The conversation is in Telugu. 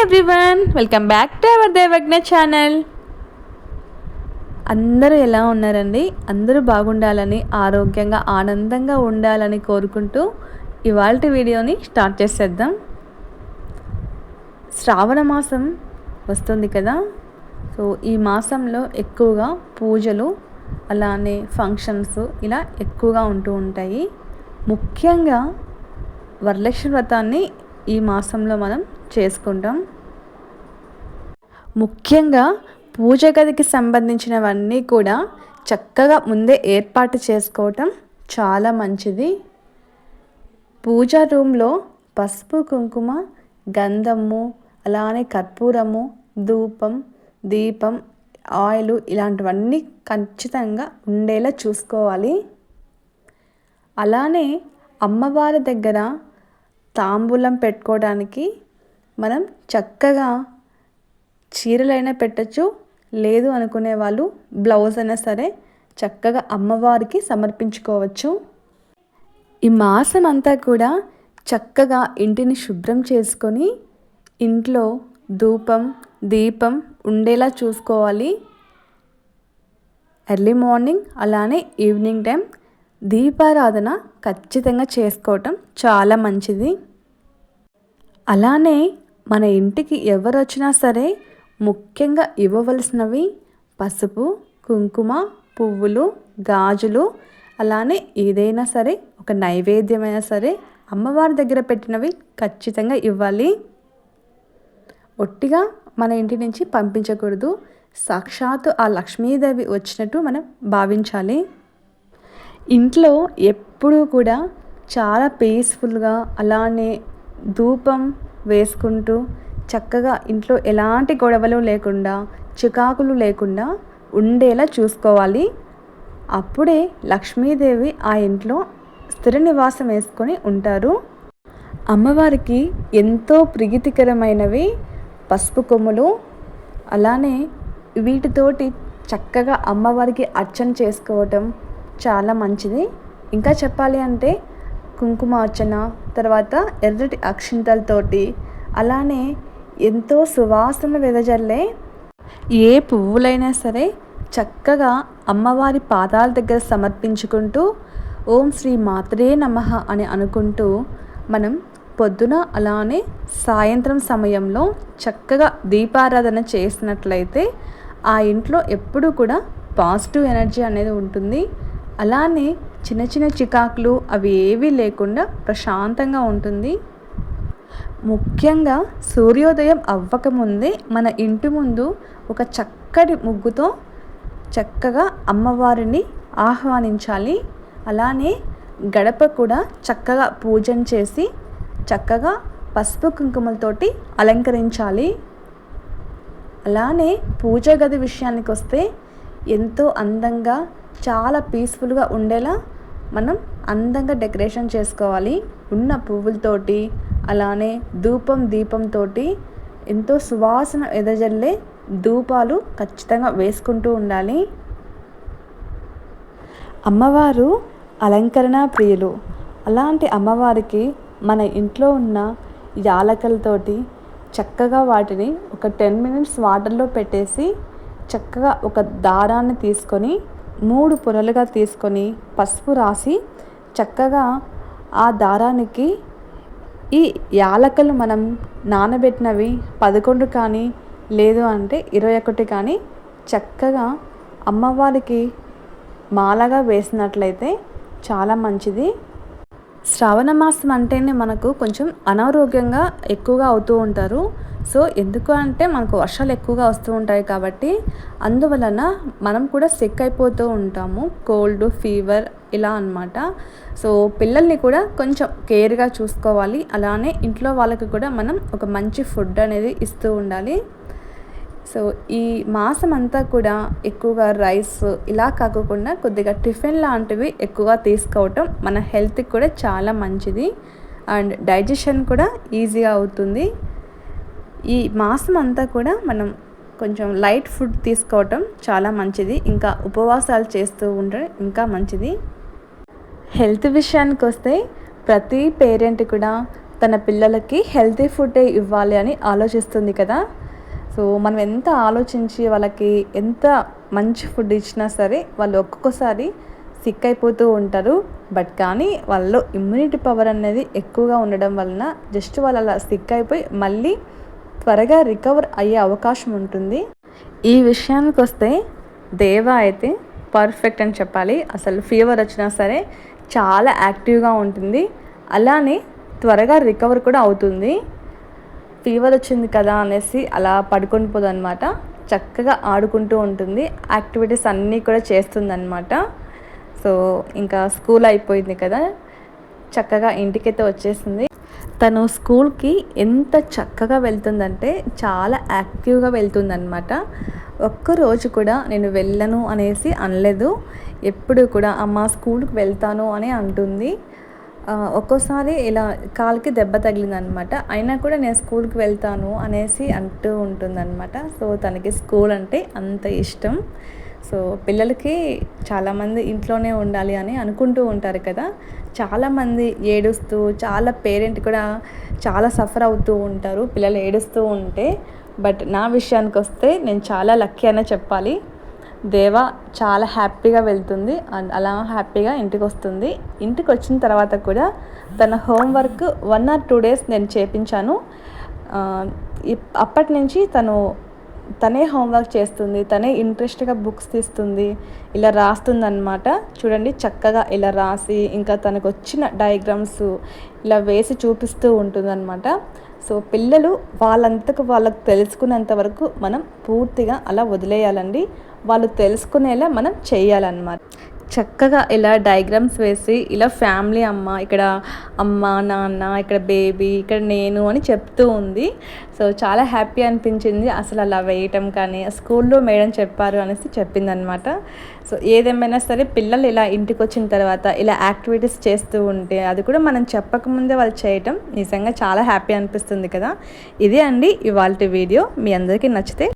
Everyone welcome back to our Devagna channel. అందరూ ఎలా ఉన్నారండి? అందరూ బాగుండాలని ఆరోగ్యంగా ఆనందంగా ఉండాలని కోరుకుంటూ ఇవాళ వీడియోని స్టార్ట్ చేసేద్దాం. శ్రావణ మాసం వస్తుంది కదా? సో ఈ మాసంలో ఎక్కువగా పూజలు అలానే ఫంక్షన్స్ ఇలా ఎక్కువగా ఉంటూ ఉంటాయి. ముఖ్యంగా వరలక్ష్మి వ్రతాన్ని ఈ మాసంలో మనం చేసుకుంటాం. ముఖ్యంగా పూజ గదికి సంబంధించినవన్నీ కూడా చక్కగా ముందే ఏర్పాటు చేసుకోవటం చాలా మంచిది. పూజా రూమ్లో పసుపు కుంకుమ గంధము అలానే కర్పూరము ధూపం దీపం ఆయిల్ ఇలాంటివన్నీ ఖచ్చితంగా ఉండేలా చూసుకోవాలి. అలానే అమ్మవారి దగ్గర తాంబూలం పెట్టుకోవడానికి మనం చక్కగా చీరలైనా పెట్టచ్చు. లేదు అనుకునే వాళ్ళు బ్లౌజ్ అయినా సరే చక్కగా అమ్మవారికి సమర్పించుకోవచ్చు. ఈ మాసం అంతా కూడా చక్కగా ఇంటిని శుభ్రం చేసుకొని ఇంట్లో ధూపం దీపం ఉండేలా చూసుకోవాలి. ఎర్లీ మార్నింగ్ అలానే ఈవినింగ్ టైం దీపారాధన ఖచ్చితంగా చేసుకోవటం చాలా మంచిది. అలానే మన ఇంటికి ఎవరు వచ్చినా సరే ముఖ్యంగా ఇవ్వవలసినవి పసుపు కుంకుమ పువ్వులు గాజులు అలానే ఏదైనా సరే ఒక నైవేద్యమైనా సరే అమ్మవారి దగ్గర పెట్టినవి ఖచ్చితంగా ఇవ్వాలి. ఒట్టిగా మన ఇంటి నుంచి పంపించకూడదు. సాక్షాత్తు ఆ లక్ష్మీదేవి వచ్చినట్టు మనం భావించాలి. ఇంట్లో ఎప్పుడూ కూడా చాలా పీస్ఫుల్గా అలానే ధూపం వేసుకుంటూ చక్కగా ఇంట్లో ఎలాంటి గొడవలు లేకుండా చికాకులు లేకుండా ఉండేలా చూసుకోవాలి. అప్పుడే లక్ష్మీదేవి ఆ ఇంట్లో స్థిర నివాసం వేసుకొని ఉంటారు. అమ్మవారికి ఎంతో ప్రీతికరమైనవి పసుపు కొమ్ములు అలానే వీటితోటి చక్కగా అమ్మవారికి అర్చన చేసుకోవటం చాలా మంచిది. ఇంకా చెప్పాలి అంటే కుంకుమార్చన తర్వాత ఎర్రటి అక్షింతలతోటి. అలానే ఎంతో సువాసన వెదజల్లే ఏ పువ్వులైనా సరే చక్కగా అమ్మవారి పాదాల దగ్గర సమర్పించుకుంటూ ఓం శ్రీ మాత్రే నమ అని అనుకుంటూ మనం పొద్దున అలానే సాయంత్రం సమయంలో చక్కగా దీపారాధన చేసినట్లయితే ఆ ఇంట్లో ఎప్పుడూ కూడా పాజిటివ్ ఎనర్జీ అనేది ఉంటుంది. అలానే చిన్న చిన్న చికాకులు అవి ఏవీ లేకుండా ప్రశాంతంగా ఉంటుంది. ముఖ్యంగా సూర్యోదయం అవ్వకముందే మన ఇంటి ముందు ఒక చక్కటి ముగ్గుతో చక్కగా అమ్మవారిని ఆహ్వానించాలి. అలానే గడప కూడా చక్కగా పూజన చేసి చక్కగా పసుపు కుంకుమలతోటి అలంకరించాలి. అలానే పూజ గది విషయానికి వస్తే ఎంతో అందంగా చాలా పీస్ఫుల్గా ఉండేలా మనం అందంగా డెకరేషన్ చేసుకోవాలి. ఉన్న పువ్వులతోటి అలానే ధూపం దీపంతో ఎంతో సువాసన ఎదజల్లే ధూపాలు ఖచ్చితంగా వేసుకుంటూ ఉండాలి. అమ్మవారు అలంకరణ ప్రియులు. అలాంటి అమ్మవారికి మన ఇంట్లో ఉన్న యాలకలతోటి చక్కగా వాటిని ఒక టెన్ మినిట్స్ వాటర్లో పెట్టేసి చక్కగా ఒక దారాన్ని తీసుకొని మూడు పొరలుగా తీసుకొని పసుపు రాసి చక్కగా ఆ దారానికి ఈ యాలకలు మనం నానబెట్టినవి పదకొండు కానీ లేదు అంటే ఇరవై ఒకటి కానీ చక్కగా అమ్మవారికి మాలగా వేసినట్లయితే చాలా మంచిది. శ్రావణ మాసం అంటేనే మనకు కొంచెం అనారోగ్యంగా ఎక్కువగా అవుతూ ఉంటారు. సో ఎందుకు అంటే మనకు వర్షాలు ఎక్కువగా వస్తూ ఉంటాయి కాబట్టి అందువలన మనం కూడా సిక్ అయిపోతూ ఉంటాము. కోల్డ్ ఫీవర్ ఇలా అనమాట సో పిల్లల్ని కూడా కొంచెం కేర్గా చూసుకోవాలి. అలానే ఇంట్లో వాళ్ళకి కూడా మనం ఒక మంచి ఫుడ్ అనేది ఇస్తూ ఉండాలి. సో ఈ మాసం అంతా కూడా ఎక్కువగా రైస్ ఇలా కాకుండా కొద్దిగా టిఫిన్ లాంటివి ఎక్కువగా తీసుకోవటం మన హెల్త్కి కూడా చాలా మంచిది. అండ్ డైజెషన్ కూడా ఈజీగా అవుతుంది. ఈ మాసం అంతా కూడా మనం కొంచెం లైట్ ఫుడ్ తీసుకోవటం చాలా మంచిది. ఇంకా ఉపవాసాలు చేస్తూ ఉంటే ఇంకా మంచిది. హెల్త్ విషయానికి వస్తే ప్రతి పేరెంట్ కూడా తన పిల్లలకి హెల్తీ ఫుడ్ ఇవ్వాలి అని ఆలోచిస్తుంది కదా. సో మనం ఎంత ఆలోచించి వాళ్ళకి ఎంత మంచి ఫుడ్ ఇచ్చినా సరే వాళ్ళు ఒక్కొక్కసారి సిక్ అయిపోతూ ఉంటారు. బట్ కానీ వాళ్ళలో ఇమ్యూనిటీ పవర్ అనేది ఎక్కువగా ఉండడం వలన జస్ట్ వాళ్ళు అలా సిక్ అయిపోయి మళ్ళీ త్వరగా రికవర్ అయ్యే అవకాశం ఉంటుంది. ఈ విషయానికి వస్తే దేవ అయితే పర్ఫెక్ట్ అని చెప్పాలి. అసలు ఫీవర్ వచ్చినా సరే చాలా యాక్టివ్గా ఉంటుంది. అలానే త్వరగా రికవర్ కూడా అవుతుంది. ఫీవర్ వచ్చింది కదా అనేసి అలా పడుకొని పోదనమాట చక్కగా ఆడుకుంటూ ఉంటుంది. యాక్టివిటీస్ అన్నీ కూడా చేస్తుందన్నమాట. సో ఇంకా స్కూల్ అయిపోయింది కదా. చక్కగా ఇంటికైతే వచ్చేసింది. తను స్కూల్కి ఎంత చక్కగా వెళ్తుందంటే చాలా యాక్టివ్గా వెళ్తుందనమాట ఒక్కరోజు కూడా నేను వెళ్ళను అనేసి అనలేదు. ఎప్పుడు కూడా అమ్మ స్కూల్కి వెళ్తాను అని అంటుంది. ఒక్కోసారి ఇలా కాలుకి దెబ్బ తగిలిందనమాట అయినా కూడా నేను స్కూల్కి వెళ్తాను అనేసి అంటూ ఉంటుందన్నమాట. సో తనకి స్కూల్ అంటే అంత ఇష్టం. సో పిల్లలకి చాలామంది ఇంట్లోనే ఉండాలి అని అనుకుంటూ ఉంటారు కదా. చాలామంది ఏడుస్తూ చాలా పేరెంట్ కూడా చాలా సఫర్ అవుతూ ఉంటారు పిల్లలు ఏడుస్తూ ఉంటే. బట్ నా విషయానికి వస్తే నేను చాలా లక్కీ అనే చెప్పాలి. దేవ చాలా హ్యాపీగా వెళ్తుంది అండ్ అలా హ్యాపీగా ఇంటికి వస్తుంది. ఇంటికి వచ్చిన తర్వాత కూడా తన homework one or two days నేను చేపించాను. అప్పటి నుంచి తను తనే హోంవర్క్ చేస్తుంది తనే ఇంట్రెస్ట్గా బుక్స్ తీస్తుంది ఇలా రాస్తుందన్నమాట. చూడండి చక్కగా ఇలా రాసి ఇంకా తనకు వచ్చిన డయాగ్రామ్స్ ఇలా వేసి చూపిస్తూ ఉంటుందన్నమాట. సో పిల్లలు వాళ్ళంతకు వాళ్ళకు తెలుసుకునేంత వరకు మనం పూర్తిగా అలా వదిలేయాలండి. వాళ్ళు తెలుసుకునేలా మనం చేయాలన్నమాట. చక్కగా ఇలా డయాగ్రామ్స్ వేసి ఇలా ఫ్యామిలీ అమ్మ ఇక్కడ అమ్మ నాన్న ఇక్కడ బేబీ ఇక్కడ నేను అని చెప్తూ ఉంది. సో చాలా హ్యాపీ అనిపించింది. అసలు అలా వేయటం కానీ స్కూల్లో మేడం చెప్పారు అనేసి చెప్పింది అనమాట సో ఏదేమైనా సరే పిల్లలు ఇలా ఇంటికి వచ్చిన తర్వాత ఇలా యాక్టివిటీస్ చేస్తూ ఉంటే అది కూడా మనం చెప్పకముందే వాళ్ళు చేయటం నిజంగా చాలా హ్యాపీ అనిపిస్తుంది కదా. ఇదే అండి ఇవాళ వీడియో. మీ అందరికీ నచ్చితే